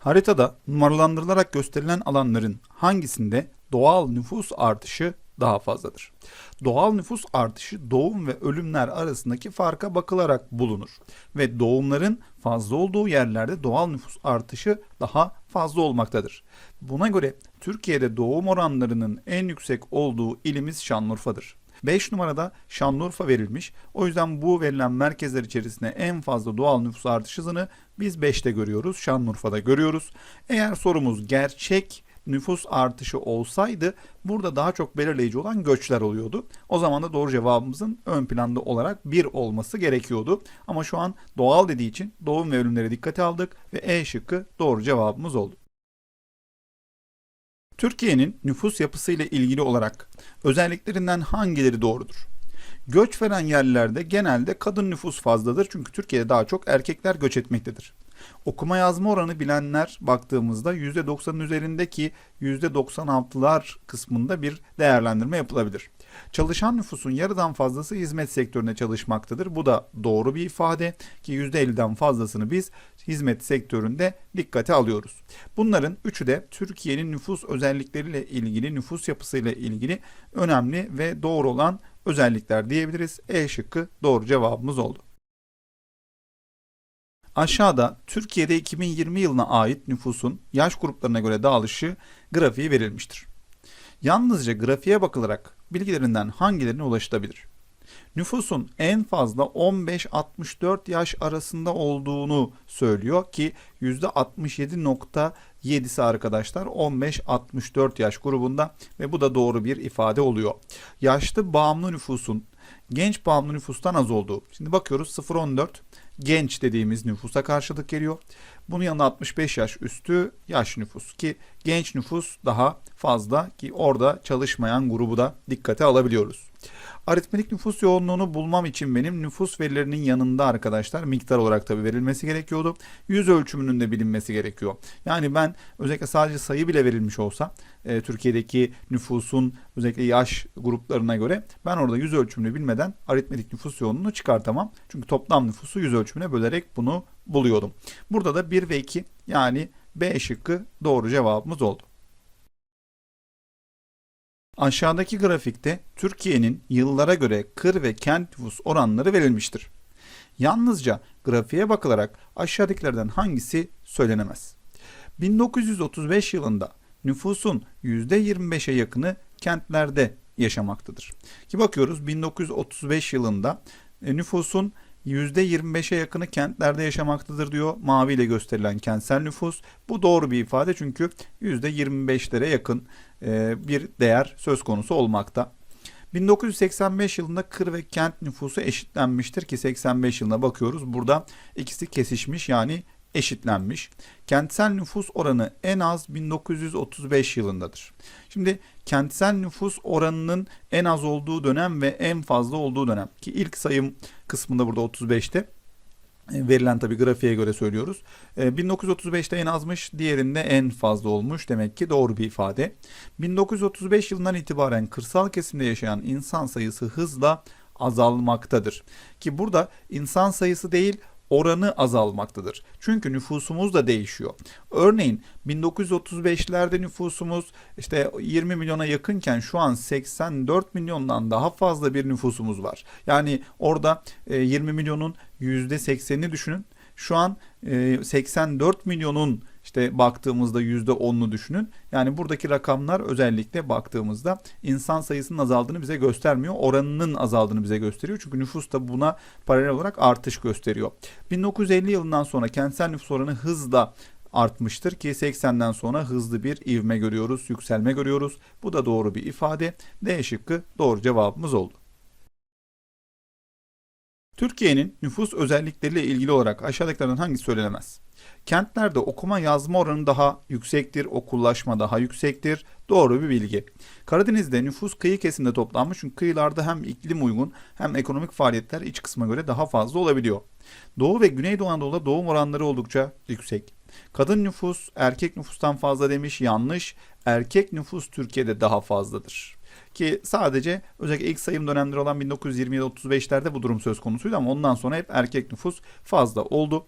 Haritada numaralandırılarak gösterilen alanların hangisinde doğal nüfus artışı daha fazladır? Doğal nüfus artışı doğum ve ölümler arasındaki farka bakılarak bulunur ve doğumların fazla olduğu yerlerde doğal nüfus artışı daha fazla olmaktadır. Buna göre Türkiye'de doğum oranlarının en yüksek olduğu ilimiz Şanlıurfa'dır. 5 numarada Şanlıurfa verilmiş. O yüzden bu verilen merkezler içerisinde en fazla doğal nüfus artış hızını biz 5'te görüyoruz. Şanlıurfa'da görüyoruz. Eğer sorumuz gerçek nüfus artışı olsaydı burada daha çok belirleyici olan göçler oluyordu. O zaman da doğru cevabımızın ön planda olarak 1 olması gerekiyordu. Ama şu an doğal dediği için doğum ve ölümleri dikkate aldık ve E şıkkı doğru cevabımız oldu. Türkiye'nin nüfus yapısıyla ilgili olarak özelliklerinden hangileri doğrudur? Göç veren yerlerde genelde kadın nüfus fazladır çünkü Türkiye'de daha çok erkekler göç etmektedir. Okuma yazma oranı bilenler baktığımızda %90'ın üzerindeki %96'lar kısmında bir değerlendirme yapılabilir. Çalışan nüfusun yarıdan fazlası hizmet sektöründe çalışmaktadır. Bu da doğru bir ifade ki %50'den fazlasını biz hizmet sektöründe dikkate alıyoruz. Bunların üçü de Türkiye'nin nüfus özellikleriyle ilgili, nüfus yapısıyla ilgili önemli ve doğru olan özellikler diyebiliriz. E şıkkı doğru cevabımız oldu. Aşağıda Türkiye'de 2020 yılına ait nüfusun yaş gruplarına göre dağılışı grafiği verilmiştir. Yalnızca grafiğe bakılarak bilgilerinden hangilerine ulaşılabilir? Nüfusun en fazla 15-64 yaş arasında olduğunu söylüyor ki %67.7'si arkadaşlar 15-64 yaş grubunda ve bu da doğru bir ifade oluyor. Yaşlı bağımlı nüfusun genç bağımlı nüfustan az olduğu. Şimdi bakıyoruz 0-14 genç dediğimiz nüfusa karşılık geliyor. Bunun yanında 65 yaş üstü yaş nüfus ki genç nüfus daha fazla ki orada çalışmayan grubu da dikkate alabiliyoruz. Aritmetik nüfus yoğunluğunu bulmam için benim nüfus verilerinin yanında arkadaşlar miktar olarak tabi verilmesi gerekiyordu. Yüz ölçümünün de bilinmesi gerekiyor. Yani ben özellikle sadece sayı bile verilmiş olsa e, Türkiye'deki nüfusun özellikle yaş gruplarına göre ben orada yüz ölçümünü bilmeden aritmetik nüfus yoğunluğunu çıkartamam. Çünkü toplam nüfusu yüz ölçümüne bölerek bunu buluyordum. Burada da 1 ve 2 yani B şıkkı doğru cevabımız oldu. Aşağıdaki grafikte Türkiye'nin yıllara göre kır ve kent nüfus oranları verilmiştir. Yalnızca grafiğe bakılarak aşağıdakilerden hangisi söylenemez? 1935 yılında nüfusun %25'e yakını kentlerde yaşamaktadır. Ki bakıyoruz 1935 yılında e, nüfusun %25'e yakını kentlerde yaşamaktadır diyor. Mavi ile gösterilen kentsel nüfus. Bu doğru bir ifade çünkü %25'lere yakın e, bir değer söz konusu olmakta. 1985 yılında kır ve kent nüfusu eşitlenmiştir ki 85 yılına bakıyoruz. Burada ikisi kesişmiş yani eşitlenmiş. Kentsel nüfus oranı en az 1935 yılındadır. Şimdi kentsel nüfus oranının en az olduğu dönem ve en fazla olduğu dönem ki ilk sayım kısmında burada 35'te e, verilen tabi grafiğe göre söylüyoruz. 1935'te en azmış, diğerinde en fazla olmuş. Demek ki doğru bir ifade. 1935 yılından itibaren kırsal kesimde yaşayan insan sayısı hızla azalmaktadır. Ki burada insan sayısı değil oranı azalmaktadır. Çünkü nüfusumuz da değişiyor. Örneğin 1935'lerde nüfusumuz işte 20 milyona yakınken şu an 84 milyondan daha fazla bir nüfusumuz var. Yani orada 20 milyonun %80'ini düşünün. Şu an 84 milyonun işte baktığımızda %10'unu düşünün. Yani buradaki rakamlar özellikle baktığımızda insan sayısının azaldığını bize göstermiyor. Oranının azaldığını bize gösteriyor. Çünkü nüfus da buna paralel olarak artış gösteriyor. 1950 yılından sonra kentsel nüfus oranı hızla artmıştır ki 80'den sonra hızlı bir ivme görüyoruz, yükselme görüyoruz. Bu da doğru bir ifade. D şıkkı doğru cevabımız oldu. Türkiye'nin nüfus özellikleriyle ilgili olarak aşağıdakilerden hangisi söylenemez? Kentlerde okuma yazma oranı daha yüksektir, okullaşma daha yüksektir. Doğru bir bilgi. Karadeniz'de nüfus kıyı kesimde toplanmış çünkü kıyılarda hem iklim uygun hem ekonomik faaliyetler iç kısma göre daha fazla olabiliyor. Doğu ve Güneydoğu Anadolu'da doğum oranları oldukça yüksek. Kadın nüfus erkek nüfustan fazla demiş yanlış. Erkek nüfus Türkiye'de daha fazladır. Ki sadece özellikle ilk sayım dönemleri olan 1927-35'lerde bu durum söz konusuydu ama ondan sonra hep erkek nüfus fazla oldu.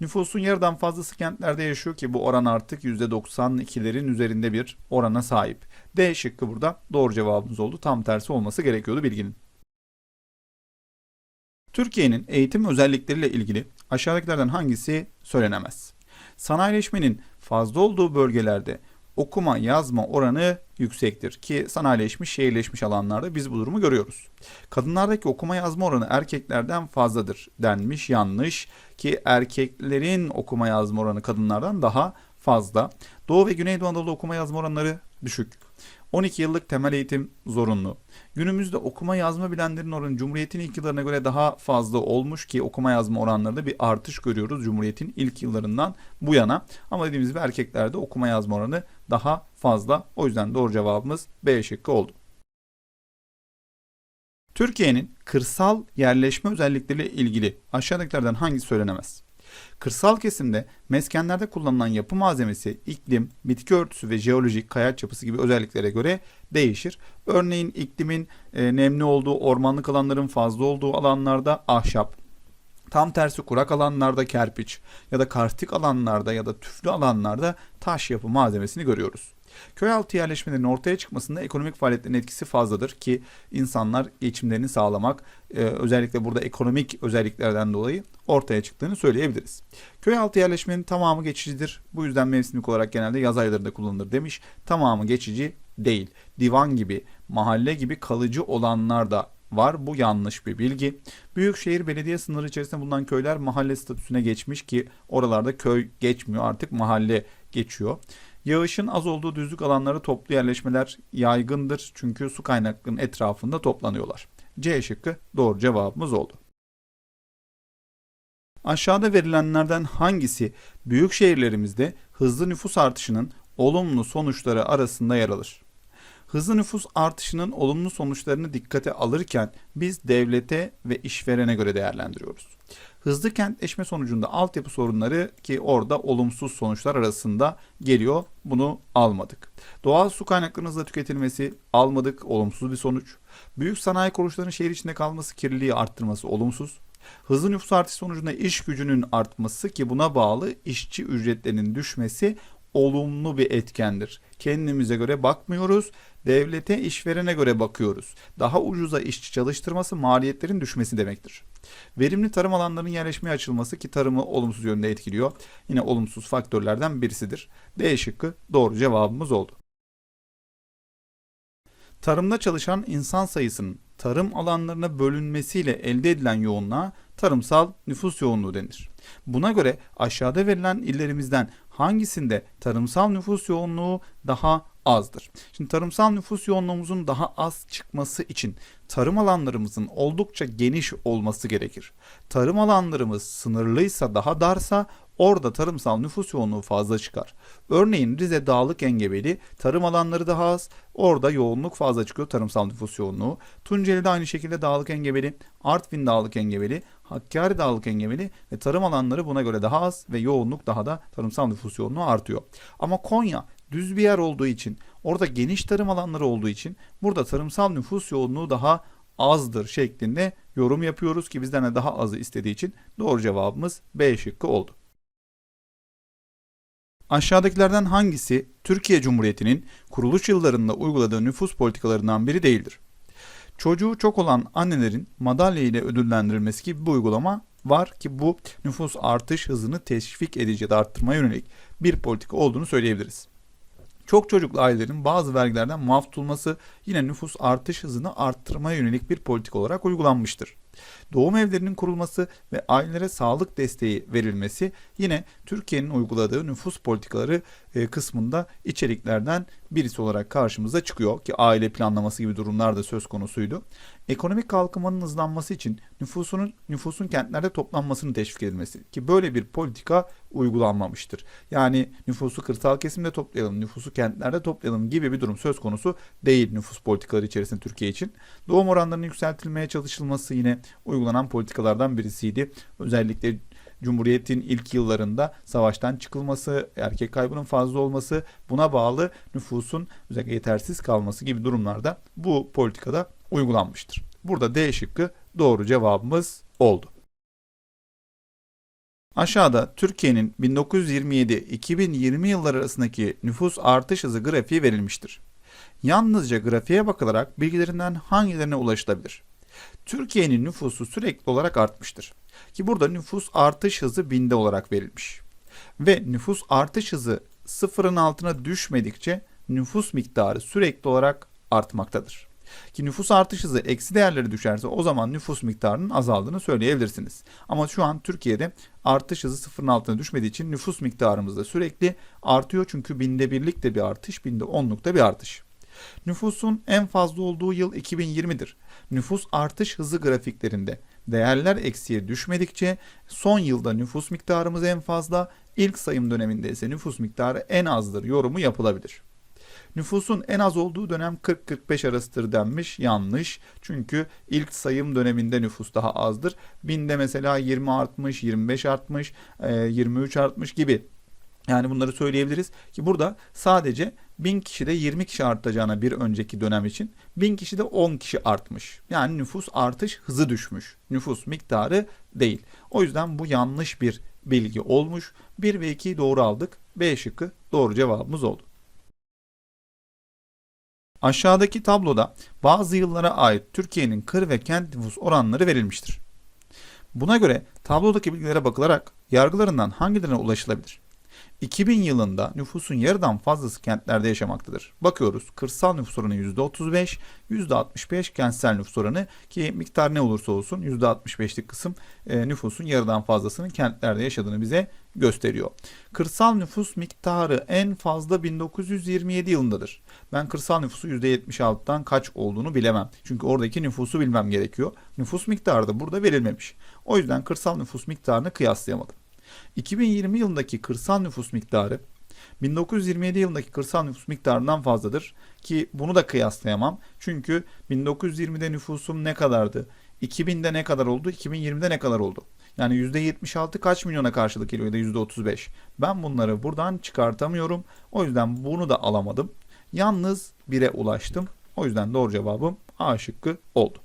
Nüfusun yarıdan fazlası kentlerde yaşıyor ki bu oran artık %92'lerin üzerinde bir orana sahip. D şıkkı burada doğru cevabımız oldu. Tam tersi olması gerekiyordu bilginin. Türkiye'nin eğitim özellikleriyle ilgili aşağıdakilerden hangisi söylenemez? Sanayileşmenin fazla olduğu bölgelerde okuma yazma oranı yüksektir ki sanayileşmiş, şehirleşmiş alanlarda biz bu durumu görüyoruz. Kadınlardaki okuma yazma oranı erkeklerden fazladır denmiş yanlış ki erkeklerin okuma yazma oranı kadınlardan daha fazla. Doğu ve Güneydoğu Anadolu okuma yazma oranları düşük. 12 yıllık temel eğitim zorunlu. Günümüzde okuma yazma bilenlerin oranı Cumhuriyet'in ilk yıllarına göre daha fazla olmuş ki okuma yazma oranlarında bir artış görüyoruz Cumhuriyet'in ilk yıllarından bu yana. Ama dediğimiz gibi erkeklerde okuma yazma oranı daha fazla. O yüzden doğru cevabımız B şıkkı oldu. Türkiye'nin kırsal yerleşme özellikleriyle ilgili aşağıdakilerden hangisi söylenemez? Kırsal kesimde meskenlerde kullanılan yapı malzemesi, iklim, bitki örtüsü ve jeolojik kayaç yapısı gibi özelliklere göre değişir. Örneğin iklimin e, nemli olduğu, ormanlık alanların fazla olduğu alanlarda ahşap, tam tersi kurak alanlarda kerpiç ya da karstik alanlarda ya da tüflü alanlarda taş yapı malzemesini görüyoruz. Köy altı yerleşmelerin ortaya çıkmasında ekonomik faaliyetlerin etkisi fazladır ki insanlar geçimlerini sağlamak e, özellikle burada ekonomik özelliklerden dolayı ortaya çıktığını söyleyebiliriz. Köy altı yerleşmenin tamamı geçicidir. Bu yüzden mevsimlik olarak genelde yaz aylarında kullanılır demiş. Tamamı geçici değil. Divan gibi, mahalle gibi kalıcı olanlar da var. Bu yanlış bir bilgi. Büyükşehir belediye sınırı içerisinde bulunan köyler mahalle statüsüne geçmiş ki oralarda köy geçmiyor artık mahalle geçiyor. Yağışın az olduğu düzlük alanlara toplu yerleşmeler yaygındır çünkü su kaynaklarının etrafında toplanıyorlar. C şıkkı doğru cevabımız oldu. Aşağıda verilenlerden hangisi büyük şehirlerimizde hızlı nüfus artışının olumlu sonuçları arasında yer alır? Hızlı nüfus artışının olumlu sonuçlarını dikkate alırken biz devlete ve işverene göre değerlendiriyoruz. Hızlı kentleşme sonucunda altyapı sorunları ki orada olumsuz sonuçlar arasında geliyor. Bunu almadık. Doğal su kaynaklarının hızla tüketilmesi almadık. Olumsuz bir sonuç. Büyük sanayi kuruluşlarının şehir içinde kalması kirliliği arttırması olumsuz. Hızlı nüfus artışı sonucunda iş gücünün artması ki buna bağlı işçi ücretlerinin düşmesi olumlu bir etkendir. Kendimize göre bakmıyoruz, devlete, işverene göre bakıyoruz. Daha ucuza işçi çalıştırması maliyetlerin düşmesi demektir. Verimli tarım alanlarının yerleşmeye açılması ki tarımı olumsuz yönde etkiliyor. Yine olumsuz faktörlerden birisidir. D şıkkı doğru cevabımız oldu. Tarımda çalışan insan sayısının tarım alanlarına bölünmesiyle elde edilen yoğunluğa tarımsal nüfus yoğunluğu denir. Buna göre aşağıda verilen illerimizden hangisinde tarımsal nüfus yoğunluğu daha azdır? Şimdi tarımsal nüfus yoğunluğumuzun daha az çıkması için tarım alanlarımızın oldukça geniş olması gerekir. Tarım alanlarımız sınırlıysa daha darsa Orada tarımsal nüfus yoğunluğu fazla çıkar. Örneğin Rize Dağlık Engebeli tarım alanları daha az. Orada yoğunluk fazla çıkıyor tarımsal nüfus yoğunluğu. Tunceli de aynı şekilde Dağlık Engebeli, Artvin Dağlık Engebeli, Hakkari Dağlık Engebeli ve tarım alanları buna göre daha az ve yoğunluk daha da tarımsal nüfus yoğunluğu artıyor. Ama Konya düz bir yer olduğu için, orada geniş tarım alanları olduğu için burada tarımsal nüfus yoğunluğu daha azdır şeklinde yorum yapıyoruz ki bizden de daha azı istediği için doğru cevabımız B şıkkı oldu. Aşağıdakilerden hangisi Türkiye Cumhuriyeti'nin kuruluş yıllarında uyguladığı nüfus politikalarından biri değildir? Çocuğu çok olan annelerin madalya ile ödüllendirilmesi gibi bir uygulama var ki bu nüfus artış hızını teşvik edici ya arttırmaya yönelik bir politika olduğunu söyleyebiliriz. Çok çocuklu ailelerin bazı vergilerden muaf tutulması yine nüfus artış hızını arttırmaya yönelik bir politika olarak uygulanmıştır. Doğum evlerinin kurulması ve ailelere sağlık desteği verilmesi yine Türkiye'nin uyguladığı nüfus politikaları e, kısmında içeriklerden birisi olarak karşımıza çıkıyor ki aile planlaması gibi durumlar da söz konusuydu. Ekonomik kalkınmanın hızlanması için nüfusunun nüfusun kentlerde toplanmasını teşvik edilmesi ki böyle bir politika uygulanmamıştır. Yani nüfusu kırsal kesimde toplayalım, nüfusu kentlerde toplayalım gibi bir durum söz konusu değil nüfus politikaları içerisinde Türkiye için. Doğum oranlarının yükseltilmeye çalışılması yine uygulanan politikalardan birisiydi. Özellikle Cumhuriyet'in ilk yıllarında savaştan çıkılması, erkek kaybının fazla olması, buna bağlı nüfusun özellikle yetersiz kalması gibi durumlarda bu politikada uygulanmıştır. Burada D şıkkı doğru cevabımız oldu. Aşağıda Türkiye'nin 1927-2020 yılları arasındaki nüfus artış hızı grafiği verilmiştir. Yalnızca grafiğe bakılarak bilgilerinden hangilerine ulaşılabilir? Türkiye'nin nüfusu sürekli olarak artmıştır. Ki burada nüfus artış hızı binde olarak verilmiş. Ve nüfus artış hızı sıfırın altına düşmedikçe nüfus miktarı sürekli olarak artmaktadır. Ki nüfus artış hızı eksi değerleri düşerse o zaman nüfus miktarının azaldığını söyleyebilirsiniz. Ama şu an Türkiye'de artış hızı sıfırın altına düşmediği için nüfus miktarımız da sürekli artıyor. Çünkü binde birlik de bir artış, binde onluk da bir artış. Nüfusun en fazla olduğu yıl 2020'dir. Nüfus artış hızı grafiklerinde değerler eksiye düşmedikçe son yılda nüfus miktarımız en fazla, ilk sayım döneminde ise nüfus miktarı en azdır yorumu yapılabilir. Nüfusun en az olduğu dönem 40-45 arasıdır denmiş. Yanlış. Çünkü ilk sayım döneminde nüfus daha azdır. Binde mesela 20 artmış, 25 artmış, e, 23 artmış gibi. Yani bunları söyleyebiliriz ki burada sadece 1000 kişide 20 kişi artacağına bir önceki dönem için 1000 kişide 10 kişi artmış. Yani nüfus artış hızı düşmüş. Nüfus miktarı değil. O yüzden bu yanlış bir bilgi olmuş. 1 ve 2'yi doğru aldık. B şıkkı doğru cevabımız oldu. Aşağıdaki tabloda bazı yıllara ait Türkiye'nin kır ve kent nüfus oranları verilmiştir. Buna göre tablodaki bilgilere bakılarak yargılarından hangilerine ulaşılabilir? 2000 yılında nüfusun yarıdan fazlası kentlerde yaşamaktadır. Bakıyoruz kırsal nüfus oranı %35, %65 kentsel nüfus oranı ki miktar ne olursa olsun %65'lik kısım e, nüfusun yarıdan fazlasının kentlerde yaşadığını bize gösteriyor. Kırsal nüfus miktarı en fazla 1927 yılındadır. Ben kırsal nüfusu %76'dan kaç olduğunu bilemem. Çünkü oradaki nüfusu bilmem gerekiyor. Nüfus miktarı da burada verilmemiş. O yüzden kırsal nüfus miktarını kıyaslayamadım. 2020 yılındaki kırsal nüfus miktarı 1927 yılındaki kırsal nüfus miktarından fazladır ki bunu da kıyaslayamam. Çünkü 1920'de nüfusum ne kadardı? 2000'de ne kadar oldu? 2020'de ne kadar oldu? Yani %76 kaç milyona karşılık geliyor ya da %35. Ben bunları buradan çıkartamıyorum. O yüzden bunu da alamadım. Yalnız 1'e ulaştım. O yüzden doğru cevabım A şıkkı oldu.